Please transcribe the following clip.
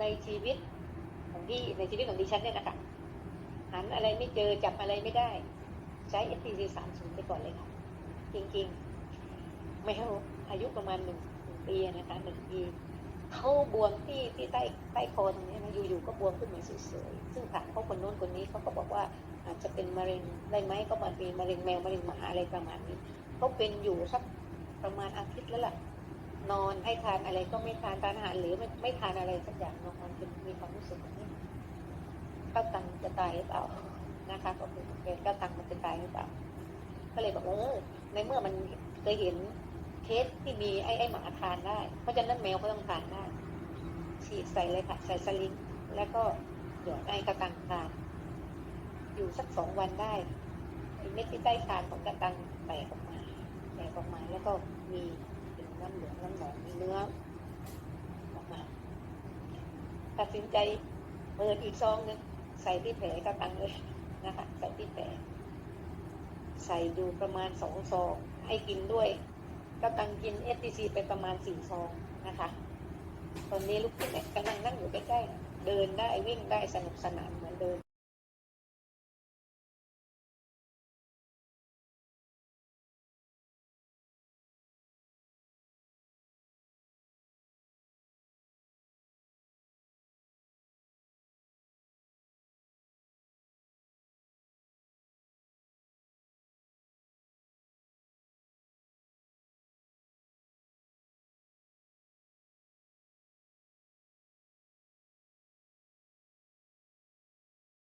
ในชีวิตของพี่ในชีวิตของดิฉันเนี่ยนะคะหันอะไรไม่เจอจับอะไรไม่ได้ ใช้ STC สามศูนย์ไปก่อนเลยค่ะ จริงๆ ไม่เท่าอายุประมาณหนึ่งปีนะคะหนึ่งปีเขาบวมที่ที่ใต้ใต้คอตรงนี้นะอยู่ๆก็บวมขึ้นมาสวยๆซึ่งถามเขาคนโน้นคนนี้เขาก็บอกว่าอาจจะเป็นมะเร็งได้ไหมก็มาเป็นมะเร็งแมวมะเร็งหมาอะไรประมาณนี้เขาเป็นอยู่สักประมาณอาทิตย์แล้วล่ะ นอนให้ทานอะไรก็ไม่ทานทานอาหารหรือไม่ไม่ทานอะไรสักอย่างนอนจนมีความรู้สึกแบบนี้เก้าตังจะตายหรือเปล่านะคะก็คือเป็นเก้าตังมันจะตายหรือเปล่า ก็เลยบอกเออในเมื่อมันเคยเห็นเคสที่มีไอ้ไอ้หมาทานได้ เพราะฉะนั้นแมวก็ต้องทานได้ฉีดใส่เลยค่ะใส่สลิงแล้วก็หยดไอ้กระตังทาน อยู่สักสองวันได้ไอ้เม็ดที่ใต้คางของกระตังแตกออกมาแตกออกมาแล้วก็มี เป็นเหลืองน้ำหนองมีเนื้อออกมาตัดสินใจเปิดอีกซองหนึงใส่ที่แผลกระตังเลยนะคะใส่ที่แผลใส่ดูประมาณสองซอง ให้กินด้วยก็ตังกิน STC ไปประมาณสี่ซองนะคะ ตอนนี้ลูกพี่เนี่กำลังนั่งอยู่ใกล้ๆเดินได้วิ่งได้สนุกสนานเหมือนเดิม